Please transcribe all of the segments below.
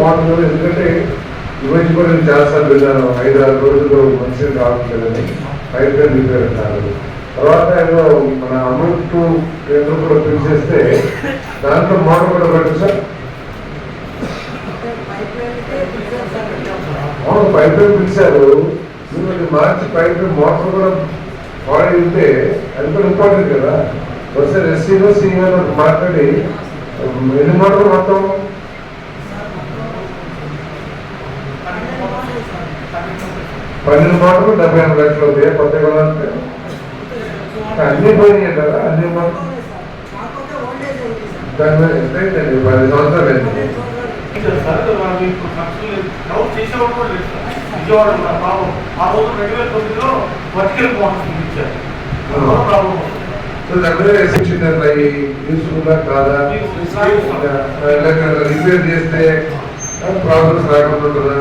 బాగుంటుంది. కదా, ఎందుకంటే ఇమేజ్ కూడా నేను చాలాసార్లు విన్నాను ఐదు ఆరు రోజులు మంచిగా కావట్లేదని పైప్ లైన్ రిపేర్ అంటారు. తర్వాత ఏదో మన అమృత్ కేంద్రం కూడా పిలిచేస్తే దాంట్లో మోడల్ కూడా పెట్టు సార్ అవును పైప్ లైన్ పిలిచారు. మీరు మార్చి పైప్ లైన్ మోటార్ కూడా వాడి ఉంటే అది కూడా ఇంపార్టెంట్ కదా. ఒకసారి ఎస్సీలో సీనియర్ మాట్లాడి ఎన్ని మోటార్లు మొత్తం పన్నెండు మోటార్లు డెబ్బై ఎనిమిది లక్షలు అవుతాయి కొత్త కొనాలంటే అన్ని పోయినాయి కదా అన్ని మోటార్లు దాని మీద ఎంత అయిందండి పది సంవత్సరాలు అయింది. కాదా? రిపేర్ చేస్తే ప్రాబ్లమ్స్ రాకుండా ఉంటుందా?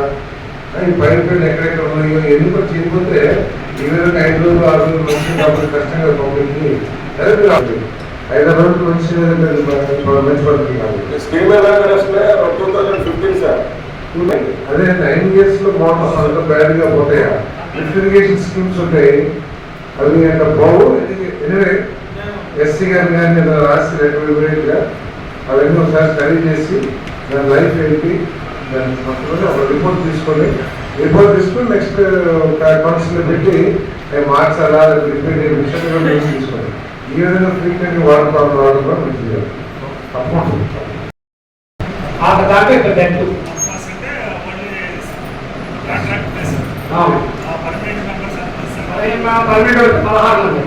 ఈ పైప్ లైన్ ఎక్కడెక్కడ ఉన్నాయో కూడా చేయకపోతే విధంగా ఐదు రోజులు ఆరు రోజులు మంచి కాబట్టి కష్టంగా పంపించి ఆరు రోజులు మంచి పడుతుంది అదే నైన్ ఇయర్స్లో మోటార్స్ అంత బ్యాడ్గా పోతాయా? లిఫ్ట్ ఇరిగేషన్ స్కీమ్స్ ఉంటాయి. అవి అంత బాగు ఎనివే ఎస్సీ గారి కానీ నేను రాసి రికమెండ్గా అవన్నీ ఒకసారి స్టడీ చేసి దాని లైఫ్ ఏంటి? ఒక రిపోర్ట్ తీసుకొని రిపోర్ట్ తీసుకొని నెక్స్ట్ కౌన్సిల్ పెట్టి అవి మార్చాలా రిపేర్ విషయం కూడా మీరు తీసుకోండి. ఈ విధంగా ఫ్రీక్వెంట్ వాటర్ ప్రాబ్లం రావడం కూడా మంచిది దాకా ఇక్కడ ఆ. పర్మనెంట్ పదహారు మంది.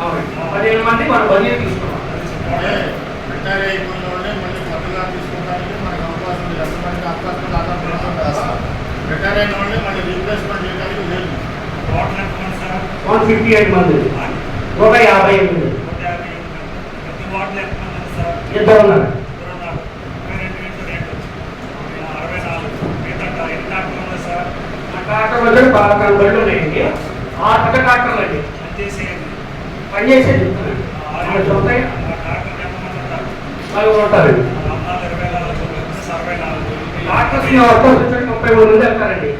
అవును పదిహేను మంది మనం బదిలీ తీసుకున్నాం రిటైర్ అయిపోయిన వాళ్ళే మళ్ళీ కొత్తగా తీసుకోవడానికి మనకు అవకాశం ఉంది ఎంతమందికి అవకాశం దాదాపు రిటైర్ అయిన వాళ్ళే మళ్ళీ రీప్లేస్మెంట్ చేయడానికి లేదు టోటల్ ఎంత మంది సార్? వన్ ఫిఫ్టీ ఎయిట్ మంది నూట యాభై ఎనిమిది నూట యాభై ఎనిమిది. ప్రతి వార్డులో ఎంత మంది ఉన్నారు సార్? ఇద్దరు ఉన్నారు ఇద్దరు ఉన్నారు. ముప్పై రెండు ఇంటూ రెండు. ఆ, అరవై నాలుగు. మిగతా డా- ఎన్ని డాక్టర్లు ఉన్నారు సార్? ఆ ట్రాక్టర్ బదులు పదకొండు బళ్ళు ఉన్నాయండి ఆ పెద్ద ట్రాక్టర్లు అండి పనిచేసేయండి. పనిచేసేది చెప్తున్నాను ఆ, మన సొంతగా ఆ డాక్టర్లు ఎంతమంది ఉంటారు? నలుగురు ఉంటారండి ఆ, అమ్మాయిలు ఇరవై నాలుగు, ప్లస్ అరవై నాలుగు. ఆకర్షణ వర్షం ముప్పై మూడు మంది వెళ్తారండి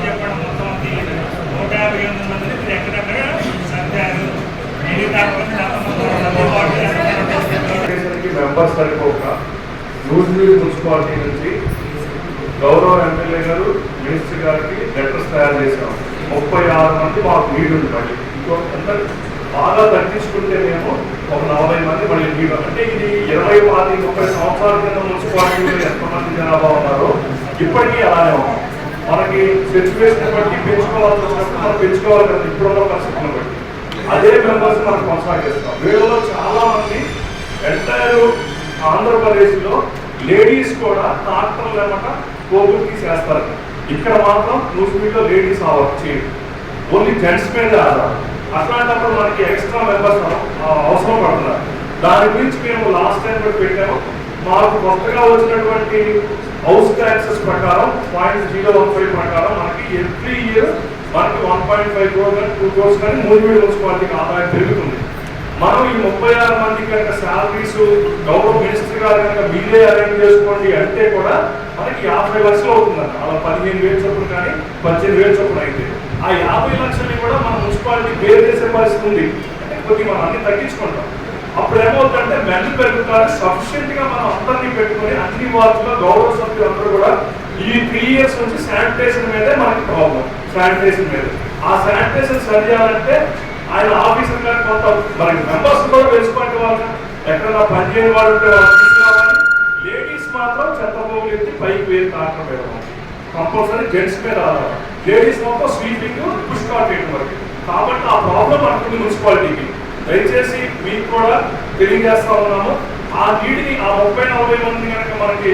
చెప్పడం మొత్తం మెంబర్స్ సరిపోక యూజ్లీ మున్సిపాలిటీ నుంచి గౌరవ ఎమ్మెల్యే గారు మినిస్టర్ గారికి లెటర్స్ తయారు చేశాం. ముప్పై ఆరు మంది మాకు నీడ్ ఉంటాయి ఇంకో ఎంత బాగా తగ్గించుకుంటే మేము ఒక నలభై మంది మళ్ళీ మీరు అంటే ఇది ఇరవై పాతి ముప్పై సంవత్సరాల క్రితం మున్సిపాలిటీలో ఎంతమంది జనాభా ఉన్నారో? ఇప్పటికీ అలానే ఉన్నాం మనకి సిచ్యువేషన్ బట్టి పెంచుకోవాల్సి వచ్చినప్పుడు మనం పెంచుకోవాలి కదా ఇప్పుడున్న పరిస్థితులను బట్టి. అదే మెంబర్స్ మనం కొనసాగిస్తాం. వీళ్ళలో చాలా మంది ఎంటైర్ ఆంధ్రప్రదేశ్లో లేడీస్ కూడా డాక్టర్లు ఏమట కోవిడ్ తీసేస్తారు. ఇక్కడ మాత్రం న్యూస్మీట్లో లేడీస్ ఆ వర్క్ చేయండి ఓన్లీ జెంట్స్ మీద ఆధారం అట్లాంటప్పుడు మనకి ఎక్స్ట్రా మెంబర్స్ అవసరం పడుతున్నారు దాని గురించి మేము లాస్ట్ టైం కూడా పెట్టాము. మాకు కొత్తగా వచ్చినటువంటి హౌస్ ట్యాక్సెస్ ప్రకారం పాయింట్ జీరో వన్ ఫైవ్ ప్రకారం మనకి ఎవ్రీ ఇయర్ మనకి వన్ పాయింట్ ఫైవ్ క్రోర్ కానీ టూ క్రోర్స్ కానీ మూడు మున్సిపాలిటీకి ఆదాయం పెరుగుతుంది. మనం ఈ ముప్పై ఆరు మంది కనుక శాలరీస్ గౌరవ మినిస్టర్ గారు కనుక మీరే అరేంజ్ చేసుకోండి అంటే కూడా మనకి యాభై లక్షలు అవుతుందండి అలా పదిహేను వేలు చొప్పున కానీ పద్దెనిమిది వేలు చొప్పున అయితే. ఆ యాభై లక్షల్ని కూడా మన మున్సిపాలిటీ వేరు చేసే పరిస్థితి ఉంది. అంటే కొద్దిగా మనం అన్ని తగ్గించుకుంటాం. అప్పుడు ఏమవుతుందంటే మెన్లు పెరుగుతారు. సఫిషియెంట్గా మనం అందరినీ పెట్టుకుని అన్ని వార్డులో గౌరవ సభ్యులు అందరూ కూడా ఈ త్రీ ఇయర్స్ నుంచి శానిటేషన్ మీదే మనకి ప్రాబ్లం శానిటేషన్ మీద. ఆ శానిటేషన్ సరి చేయాలంటే ఆయన ఆఫీసర్ గారు కొంత మనకి మెంబర్స్ కూడా తెలుసుకోండి వాళ్ళు ఎక్కడన్నా పనిచేయని వాళ్ళు ఉంటే వాళ్ళు తీసుకురావాలి. లేడీస్ మాత్రం చెత్త పోగులు ఎత్తి పైకి వేరు కారణం పెడతాం కంపల్సరీ జెంట్స్ మీద ఆధారం లేడీస్ మొత్తం స్వీపింగ్ పుష్ కార్ట్ వరకు కాబట్టి ఆ ప్రాబ్లం అంటుంది మున్సిపాలిటీకి దయచేసి మీకు కూడా తెలియజేస్తా ఉన్నాము. ఆ నీటిని ఆ ముప్పై నలభై మంది కనుక మనకి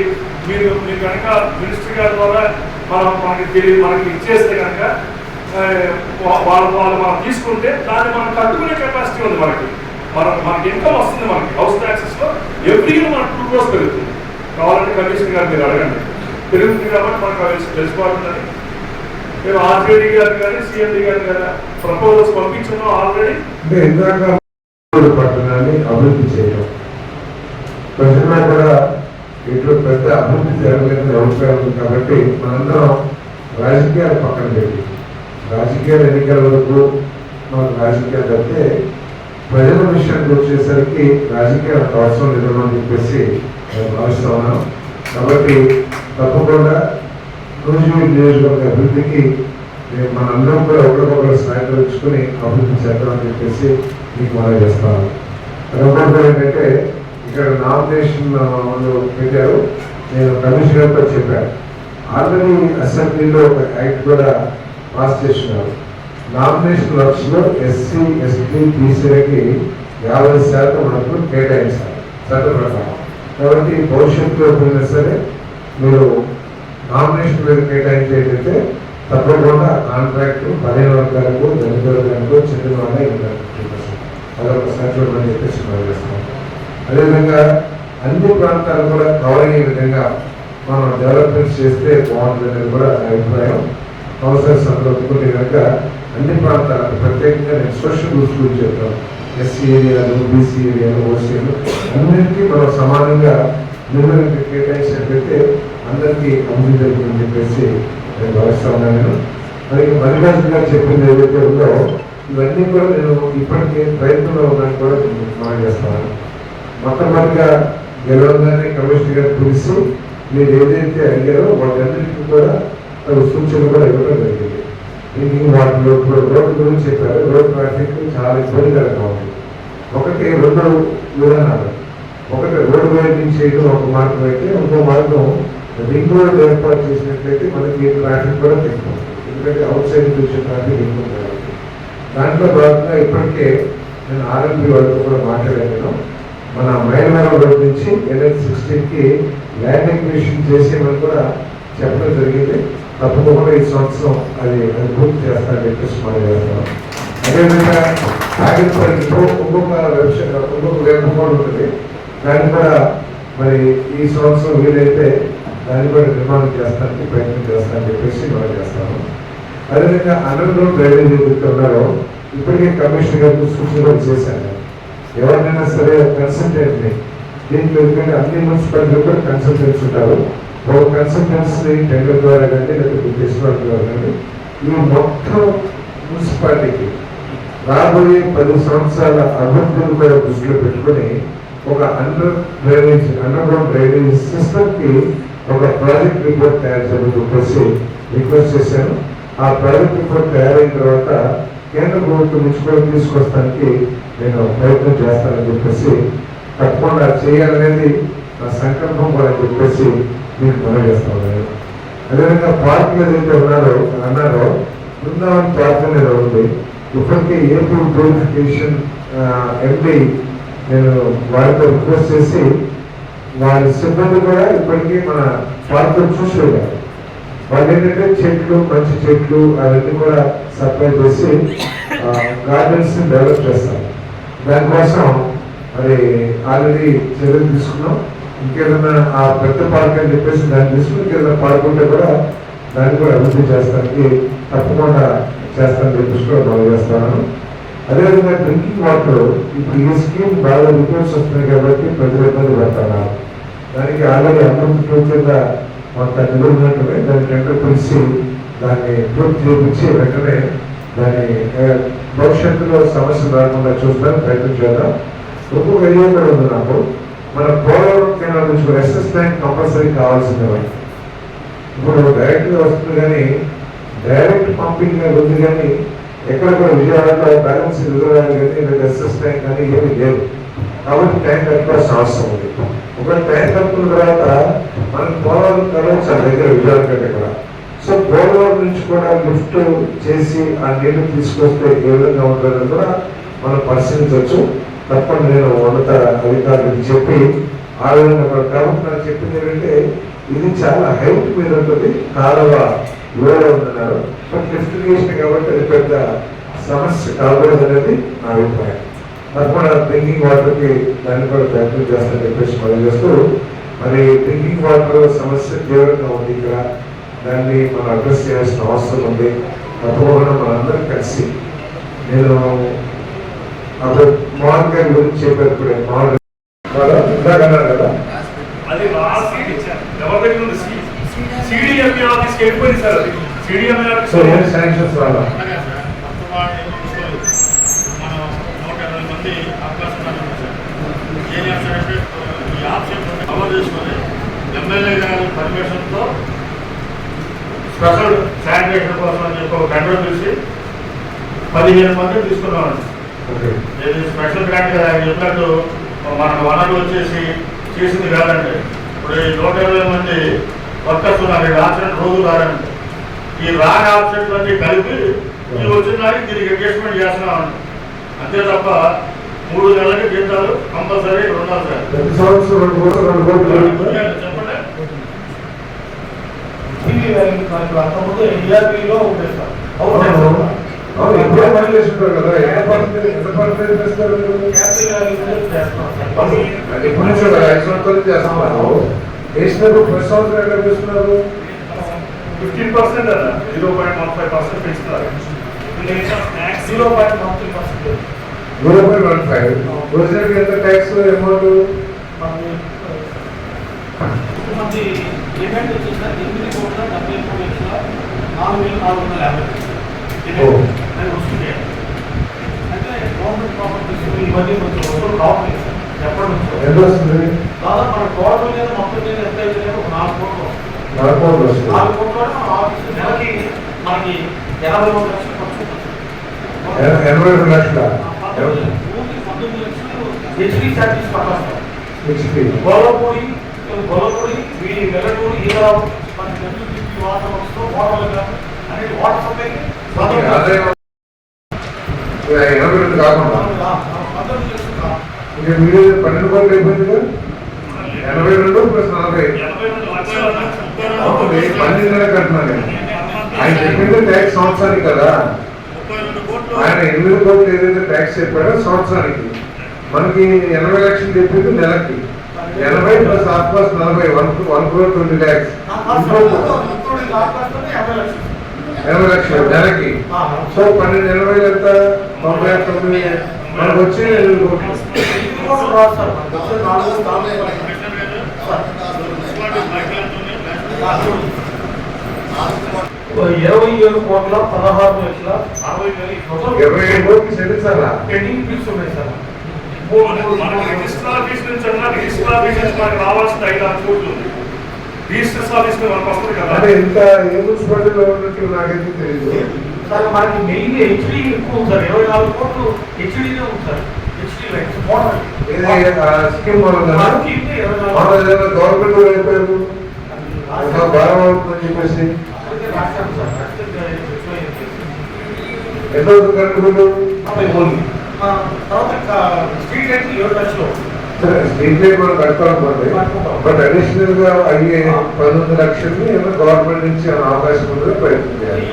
మీరు మీరు కనుక మినిస్టర్ గారి ద్వారా మనం మనకి తెలియ మనకి ఇచ్చేస్తే కనుక వాళ్ళ వాళ్ళు వాళ్ళు మనం తీసుకుంటే దాన్ని మనం కట్టుకునే కెపాసిటీ ఉంది మనకి. మనం మనకి ఇన్కమ్ వస్తుంది మనకి. హౌస్ ట్యాక్సెస్లో ఎవ్రీ ఇయర్ మనకు టూ క్రోర్స్ పెరుగుతుంది. కావాలంటే కమిషనర్ గారు మీరు అడగండి. పెరుగుతుంది కాబట్టి మనకు అవి మేము ఆర్జేడీ గారు కానీ సిఎండి గారు కానీ ప్రపోజల్స్ పంపించాము ఆల్రెడీ? అంటే ఇందాక పట్టణాన్ని అభివృద్ధి చేయడం. ప్రజల్లో కూడా ఇంట్లో పెద్ద అభివృద్ధి జరగలేదని అభిప్రాయం ఉంది కాబట్టి మనందరం రాజకీయాలు పక్కన పెట్టి రాజకీయాల ఎన్నికల వరకు మనకు రాజకీయాలు తప్పితే ప్రజల విషయానికి వచ్చేసరికి రాజకీయాలకు అవసరం లేదని చెప్పేసి నేను భావిస్తా ఉన్నాను. కాబట్టి తప్పకుండా రోజు నియోజకవర్గ అభివృద్ధికి మేము మనందరం కూడా ఒకరికొకరు సహకరించుకుని అభివృద్ధి చేద్దామని చెప్పేసి మీకు మనం చేస్తాను. రెండోది ఏంటంటే ఇక్కడ నామినేషన్ వాళ్ళు పెట్టారు. నేను కమిషనర్తో చెప్పాను. ఆల్రెడీ అసెంబ్లీలో ఒక యాక్ట్ కూడా పాస్ చేస్తున్నారు. నామినేషన్ వర్క్స్ ఎస్సీ ఎస్టీ బీసీలకి యాభై శాతం మనకు కేటాయించాలి. చట్ట ప్రకారం. కాబట్టి భవిష్యత్తులో పోయినా సరే మీరు నామినేషన్ మీద కేటాయించేటైతే తప్పకుండా కాంట్రాక్ట్ పదిహేను వర్గాలకు దళిత వర్గాలకు చెందిన వాళ్ళే అదొక అదొకసారి అని చెప్పేసి మనం చేస్తాం అదేవిధంగా అన్ని ప్రాంతాలు కూడా కవర్ అయ్యే విధంగా మనం డెవలప్మెంట్ చేస్తే బాగుంటుంది కూడా నా అభిప్రాయం. అవసరం సందర్భంలో కనుక అన్ని ప్రాంతాలకు ప్రత్యేకంగా నేను సోషల్ గ్రూప్స్ గురించి చెప్తాను. ఎస్సీ ఏరియాలు బీసీ ఏరియాలు ఓసీలు అన్నింటికీ మనం సమానంగా నిర్ణయం కేటాయించినట్లయితే అందరికీ అభివృద్ధి జరుగుతుందని చెప్పేసి నేను భావిస్తా ఉన్నాను. నేను మరి మల్లికార్జున గారు చెప్పింది ఏదైతే ఉందో ఇవన్నీ కూడా నేను ఇప్పటికే ప్రయత్నంలో ఉన్నాను కూడా నేను మనం చేస్తాను మొట్టమొదటిగా గెలవగానే కమిషనర్ గారు పిలుస్తూ మీరు ఏదైతే అడిగారో వాటన్నిటికీ కూడా సూచనలు కూడా ఇవ్వడం జరిగింది. డ్రింకింగ్ వాటర్ రోడ్డు గురించి చెప్పారు. రోడ్ ట్రాఫిక్ చాలా ఇబ్బందికరంగా ఉంది. ఒకటి రెండు విధానాలు. ఒకటి రోడ్డు వైపు చేయడం ఒక మార్గం అయితే ఇంకో మార్గం రింగ్ రోడ్ ఏర్పాటు చేసినట్లయితే మనకి ట్రాఫిక్ కూడా తగ్గుతుంది ఎందుకంటే అవుట్ సైడ్ నుంచి ట్రాఫిక్ ఎక్కువ దాంట్లో భాగంగా ఇప్పటికే నేను ఆర్ఎంపీ వాళ్ళతో కూడా మాట్లాడాను. మన మైలవరం రోడ్ నుంచి ఎన్ఎల్ సిక్స్టీన్కి ల్యాండ్ ఎక్విజిషన్ చేసేమని కూడా చెప్పడం జరిగింది. తప్పకుండా ఈ సంవత్సరం అది అది పూర్తి చేస్తానని చెప్పేసి మనం చేస్తాం. అదేవిధంగా ఆగిపోయి ఇంకొక వెబ్సైట్ ఇంకొక వెబ్ కూడా ఉంటుంది. దాన్ని కూడా మరి ఈ సంవత్సరం వీలైతే దాన్ని కూడా నిర్మాణం చేస్తానికి ప్రయత్నం చేస్తానని చెప్పేసి మనం చేస్తాము. అదేవిధంగా అనంతరం డ్రైవింగ్ డ్రైనేజ్ ఇప్పటికే కమిషనర్ గారికి సూచనలు చేశాను ఎవరినైనా సరే కన్సల్టెంట్ని దీంట్లో ఎందుకంటే అన్ని మున్సిపాలిటీలు కూడా కన్సల్టెంట్స్ ఉంటారు. ఒక కన్సల్టెన్సీ టెండర్ ద్వారా కానీ లేకపోతే డిస్కౌంట్ ద్వారా కానీ ఈ మొత్తం మున్సిపాలిటీకి రాబోయే పది సంవత్సరాల అభివృద్ధిని కూడా దృష్టిలో పెట్టుకొని ఒక under drainage underground drainage సిస్టమ్కి ఒక ప్రాజెక్ట్ రిపోర్ట్ తయారు చేయమని చెప్పేసి రిక్వెస్ట్ చేశాను. ఆ ప్రాజెక్ట్ రిపోర్ట్ తయారైన తర్వాత కేంద్ర ప్రభుత్వం నుంచి కూడా తీసుకొస్తానికి నేను ప్రయత్నం చేస్తానని చెప్పేసి తప్పకుండా చేయాలనేది నా సంకల్పం కూడా చెప్పేసి నేను మనం అదేవిధంగా పార్కులు ఏదైతే ఉన్నారో అన్నారో బృందావన్ పార్క్ అనేది ఉంది. ఇప్పటికే ఏపీ ప్యూరిఫికేషన్ ఎంపీ నేను వారితో రిక్వెస్ట్ చేసి వారి సిబ్బంది కూడా ఇప్పటికీ మన పార్క్ చూసి వాళ్ళు ఏంటంటే చెట్లు మంచి చెట్లు అవన్నీ కూడా సప్లై చేసి గార్డెన్స్ డెవలప్ చేస్తారు. దానికోసం మరి ఆల్రెడీ చర్యలు తీసుకున్నాం. ఇంకేదైనా ఆ పెద్ద పార్క్ అని చెప్పేసి దాన్ని తీసుకుని ఇంకేదైనా పార్క్ ఉంటే కూడా దాన్ని కూడా అభివృద్ధి చేస్తానికి తప్పకుండా చేస్తానని చెప్పేసి కూడా మనం చేస్తాను. అదేవిధంగా డ్రింకింగ్ వాటర్ ఇప్పుడు ఈ స్కీమ్ బాగా రిపోర్ట్స్ వస్తున్నాయి కాబట్టి ప్రజలు ఇబ్బంది పడతారు. దానికి ఆల్రెడీ అమృత కింద కొంత నిలువున్నట్టుగా దాన్ని టెండర్ పిలిచి దాన్ని పూర్తి చేయించి వెంటనే దాని భవిష్యత్తులో సమస్య రాకుండా చూస్తాను ప్రయత్నం చేద్దాం. ఇంకొక ఐడియా కూడా ఉంది నాకు. మన పోలవరం కెనాల్ నుంచి ఎస్ఎస్ ట్యాంక్ కంపల్సరీ కావాల్సిందే ఇప్పుడు డైరెక్ట్గా వస్తుంది కానీ డైరెక్ట్ పంపింగ్ ఉంది కానీ ఎక్కడ కూడా విజయవాడలో బ్యాలెన్స్ రిజర్వాయర్ కానీ లేదా ఎస్ఎస్ ట్యాంక్ కానీ ఏమీ లేదు. కాబట్టి ట్యాంక్ కట్టుకోవాల్సిన అవసరం ఉంది. ఇప్పుడు టైం తర్వాత మనం పోలవరం కలవచ్చు ఆ దగ్గర విజయవాడ కంటే కూడా. సో పోలవరం నుంచి కూడా లిఫ్ట్ చేసి ఆ నీళ్ళు తీసుకొస్తే ఏ విధంగా ఉంటుందని కూడా మనం పరిశీలించవచ్చు. తప్పకుండా నేను ఉన్నత అధికారులకు చెప్పి ఆ విధంగా కూడా కాబట్టి నాకు చెప్పింది ఏంటంటే ఇది చాలా హైట్ మీద ఉంటుంది కాలువ లోలో ఉందన్నారు. బట్ లిఫ్టిగేషన్ కాబట్టి అది పెద్ద సమస్య కాకూడదు అనేది నా అభిప్రాయం. తప్పకుండా డ్రింకింగ్ వాటర్కి దాన్ని కూడా ప్రయత్నం చేస్తానని చెప్పేసి మనం చేస్తూ మరి డ్రింకింగ్ వాటర్ సమస్య తీవ్రంగా ఉంది ఇక్కడ. దాన్ని మనం అడ్రస్ చేయాల్సిన అవసరం ఉంది. తప్పకుండా మనందరం కలిసి నేను అప్పుడు మోహన్ గారి గురించి చెప్పారు ఇప్పుడే. మోహన్ కదా. సో ఏం శాంక్షన్స్ రాలా అలాగే సార్ వర్తమానం తీసుకోలేదు మనం నూట ఇరవై మంది అవకాశం ఉన్నారు సార్ ఏం చేస్తారంటే ఈ ఆప్షన్ కవర్ చేసుకొని ఎమ్మెల్యే గారి పర్మిషన్తో స్పెషల్ శానిటేషన్ కోసం అని చెప్పి ఒక టెండర్ చూసి పదిహేను మంది తీసుకున్నామండి ఓకే ఇది స్పెషల్ గ్రాంట్ కదా చెప్పినట్టు మన వనరులు వచ్చేసి చేసింది కాదండి ఇప్పుడు ఈ నూట ఇరవై మంది వర్కర్స్ ఉన్నారు ఈ ఆబ్సెంట్ రోజు రారండి ఈ రాని ఆబ్సెంట్లన్నీ కలిపి ఈ వచ్చిన దానికి దీనికి అడ్జస్ట్మెంట్ చేస్తున్నామండి అంతే తప్ప మూడు నెలలకి జీతాలు కంపల్సరీ ఉండాలి సార్. ప్రతి సంవత్సరం రెండు కోట్లు రెండు కోట్లు. చెప్పండి. టీవీ మనకు అంతకుముందు సార్. అవును ఇప్పుడే కదా. ఎంత. అది ఎప్పటి నుంచో కదా ఐదు సంవత్సరాల వేసినప్పుడు ప్రతి సంవత్సరం ఎక్కడ చేస్తున్నారు? ఫిఫ్టీన్ పర్సెంట్ అన్న zero point one five percent పెంచుతున్నారు. Zero point one three percent. Zero point one five రోజుకి ఎంత ట్యాక్స్ అమౌంట్ నాలుగు నాలుగు వందల యాభై వస్తుంది గవర్నమెంట్ ఇవన్నీ కొంచెం నాలుగు కోట్లు నాలుగు నాలుగు నెలకి మనకి ఎనభై ఎనభై రెండు లక్షల. పంతొమ్మిది సర్వీస్ పంతొమ్మిది లక్షలు హెచ్డీ ఛార్జెస్ వీడి మన వాటర్ వర్క్స్లో అనేది వాటర్ రెండు కాకుండా ఇక మీరు పన్నెండు కోట్లు అయిపోయింది ఎనభై రెండు ప్లస్ నలభై. పన్నెండు నెలలు ఆయన చెప్పింది ట్యాక్స్ సంవత్సరానికి కదా? ఆయన ఎనిమిది కోట్లు ఏదైతే ట్యాక్స్ చెప్పాడో సంవత్సరానికి. మనకి ఎనభై లక్షలు చెప్పింది నెలకి. ఎనభై ప్లస్ ఆఫ్ ప్లస్ నలభై one one crore twenty lakhs ఎనభై లక్షలు నెలకి. సో పన్నెండు ఎనభై ఎంత? తొంభై తొమ్మిది. మనకు వచ్చి ఎనిమిది కోట్లు. ఇది నాలుగు ఇరవై ఏడు కోట్ల పదహారు లక్షల అరవై వేల ఇరవై ఏడు కోట్లు చెల్లించాలా పెండింగ్ బిల్స్ ఉన్నాయి సార్. రిజిస్టర్ ఆఫీస్ నుంచి అన్న రిజిస్టర్ ఆఫీస్ నుంచి మనకి రావాల్సిన ఐదు ఆరు కోట్లు ఉంది. రిజిస్టర్ ఆఫీస్ మీద మనకు వస్తుంది కదా. అంటే ఇంత ఏ మున్సిపాలిటీలో ఉన్నట్టు నాకైతే తెలియదు సార్ మనకి మెయిన్ హెచ్డి ఎక్కువ ఉంది సార్. ఇరవై నాలుగు కోట్లు హెచ్డీనే ఉంది sir. HD lines model scheme government చెప్పేసి. ఎంత అవుతుంది కరెంట్ బిల్లు అరవై ఓన్లీ. ఆ, తర్వాత ఇంకా స్ట్రీట్ లైట్ ఏడు లక్షలు సరే స్ట్రీట్ లైట్ మనం కట్టాలనుకోండి బట్ అడిషనల్గా అయ్యే పంతొమ్మిది లక్షల్ని ఏమో గవర్నమెంట్ నుంచి ఏమైనా అవకాశం ఉందో ప్రయత్నం చేయాలి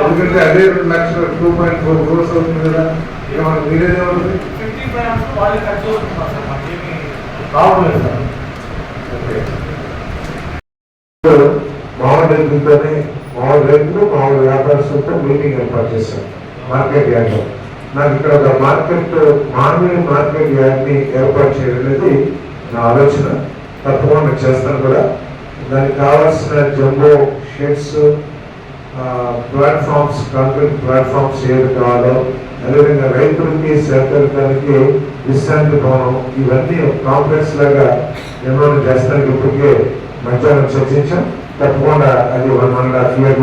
ఎందుకంటే అదే రెండు లక్షలు టూ పాయింట్ ఫోర్ క్రోర్స్ అవుతుంది కదా ఇక మనకు మీరేదేమవుతుంది ఫిఫ్టీ ఫైనాన్స్ వాళ్ళే ఖర్చు అవుతున్నారు సార్ మనకేమి రావడం లేదు సార్ మామూలు రైతులతోనే మామూలు రైతులు మామూలు వ్యాపారస్తులతో మీటింగ్ ఏర్పాటు చేశాం మార్కెట్ యార్డ్లో. నాకు ఇక్కడ ఒక మార్కెట్ మామూలు మార్కెట్ యార్డ్ని ఏర్పాటు చేయడం అనేది నా ఆలోచన. తప్పకుండా చేస్తాను కూడా. దానికి కావాల్సిన jumbo sheds platforms concrete platforms ఏది కావాలో అదేవిధంగా రైతులకి సేకరించడానికి విశ్రాంతి భవనం ఇవన్నీ కాంప్లెక్స్ లాగా నిర్మాణం చేస్తానికి ఇప్పటికే మధ్యాహ్నం చర్చించాం. తప్పకుండా అది one one and half year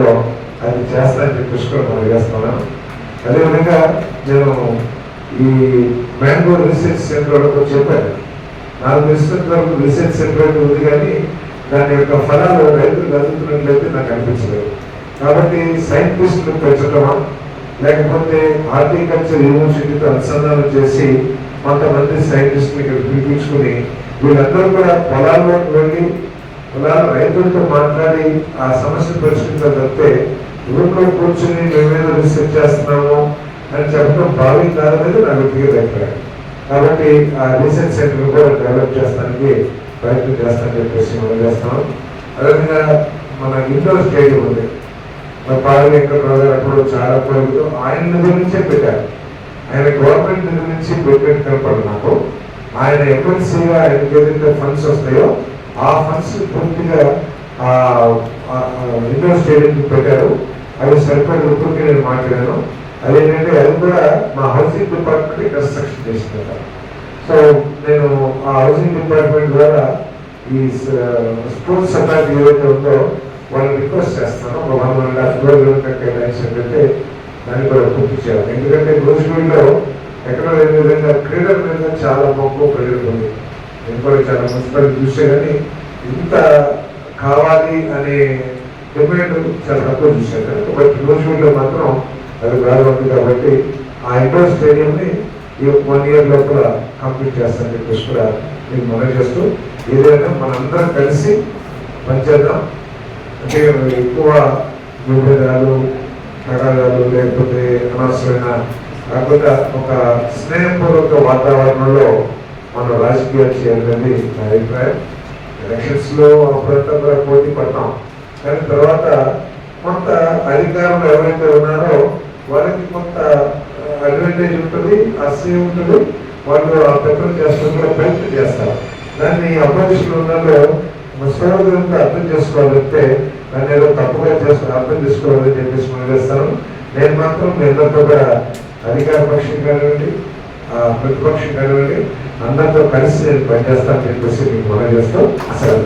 అది చేస్తానని చెప్పేసి కూడా మనం చేస్తున్నాను అదేవిధంగా నేను ఈ బెంగళూరు రీసెర్చ్ సెంటర్ వాళ్ళకు చెప్పాను. నాకు తెలిసినంత వరకు రీసెర్చ్ సెంటర్ అయితే ఉంది కానీ దాని యొక్క ఫలాలు రైతులు అందుతున్నట్లయితే నాకు అనిపించలేదు. కాబట్టి సైంటిస్టులు పెంచడమా లేకపోతే హార్టికల్చర్ యూనివర్సిటీతో అనుసంధానం చేసి కొంతమంది సైంటిస్టులు ఇక్కడ పిలిపించుకుని వీళ్ళందరూ కూడా పొలాల్లోకి వెళ్ళి ఇలా రైతులతో మాట్లాడి ఆ సమస్య పరిష్కరించాలి తప్పితే రూమ్లో కూర్చుని మేమేదో రీసెర్చ్ చేస్తున్నాము అని చెప్పడం భావి కాదనేది నా వ్యక్తిగత అభిప్రాయం. కాబట్టి ఆ రీసెర్చ్ సెంటర్ కూడా డెవలప్ చేస్తానికి ప్రయత్నం చేస్తానని చెప్పేసి మనం చేస్తున్నాం. అదేవిధంగా మన ఇండోర్ స్టేడియం ఉంది. మన పాల గారు అప్పుడు చాలా కోరికతో ఆయన నిర్మించే పెట్టారు. ఆయన గవర్నమెంట్ నిర్మించి నుంచి ప్రెగ్నెంట్ నాకు. ఆయన ఎమ్మెల్సీగా ఆయనకి ఏదైతే ఫండ్స్ వస్తాయో ఆ ఫండ్స్ పూర్తిగా ఇన్వెస్ట్ చేయడానికి పెట్టారు. అవి సరిపడే రూపాయలకి నేను మాట్లాడాను. అదేంటంటే అది కూడా మా హౌసింగ్ డిపార్ట్మెంట్ కన్స్ట్రక్షన్ చేసిందట సో నేను ఆ హౌసింగ్ డిపార్ట్మెంట్ ద్వారా ఈ స్పోర్ట్స్ అథారిటీ ఏదైతే ఉందో వాళ్ళని రిక్వెస్ట్ చేస్తాను. ఒక వన్ వన్ అండ్ రూపాయలు రోజులు కేటాయించినట్లయితే దాన్ని కూడా పూర్తి చేయాలి ఎందుకంటే రోజుల్లో ఎక్కడ లేని విధంగా క్రీడల మీద చాలా మక్కువ పెరుగుతుంది నేను కూడా చాలా మున్సిపల్ చూసే కానీ ఇంత కావాలి అనే డిమాండ్ చాలా తక్కువ చూశాను బట్ రోజుల్లో మాత్రం అది బాగా కాబట్టి ఆ ఇండోర్ స్టేడియంని ఈ వన్ ఇయర్ లోపల కంప్లీట్ చేస్తాను చెప్పేసి కూడా నేను మనం చేస్తూ ఏదైనా మనందరం కలిసి పనిచేద్దాం అంటే ఎక్కువ విభేదాలు తగాదాలు లేకపోతే అనవసరమైన కాకుండా ఒక స్నేహపూర్వక వాతావరణంలో చేయాలని నా అభిప్రాయం. ఎలక్షన్స్లో అప్పుడంతా కూడా పోటీ పడతాం. కానీ తర్వాత కొంత అధికారంలో ఎవరైతే ఉన్నారో వాళ్ళకి కొంత అడ్వాంటేజ్ ఉంటుంది అసహ్యం ఉంటుంది. వాళ్ళు ఆ పెట్రోల్ చేస్తున్న ప్రయత్నం చేస్తారు. దాన్ని అపోజిషన్ ఉన్నలో సోదరులతో అర్థం చేసుకోవాలంటే దాన్ని ఏదో తప్పుగా చేస్తూ అర్థం చేసుకోవాలని చెప్పేసి మనం చేస్తాను. నేను మాత్రం మీ కూడా అధికార పక్షం కానివ్వండి ఆ, ప్రతిపక్షం కానివ్వండి అందరితో కలిసి నేను పనిచేస్తాను చెప్పేసి మీకు మనం చేస్తూ అసలు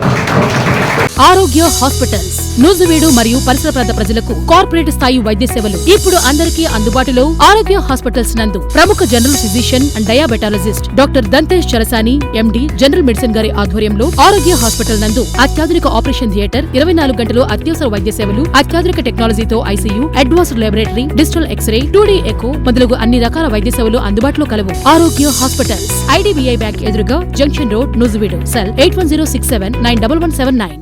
ఆరోగ్య హాస్పిటల్స్. నూజివీడు మరియు పరిసర ప్రాంత ప్రజలకు కార్పొరేట్ స్థాయి వైద్య సేవలు ఇప్పుడు అందరికీ అందుబాటులో ఆరోగ్య హాస్పిటల్స్ నందు ప్రముఖ general physician and diabetologist doctor Dantesh Charasani MD general medicine గారి ఆధ్వర్యంలో ఆరోగ్య హాస్పిటల్ నందు అత్యాధునిక ఆపరేషన్ థియేటర్ ఇరవై నాలుగు గంటలు అత్యవసర వైద్య సేవలు అత్యాధునిక టెక్నాలజీతో ICU advanced laboratory digital x-ray two D echo మొదలగు అన్ని రకాల వైద్య సేవలు అందుబాటులో కలవు. ఆరోగ్య హాస్పిటల్స్. ఐడిబిఐ బ్యాంక్ ఎదురుగా junction road Nuzvid. Cell eight one zero six seven nine double one seven nine.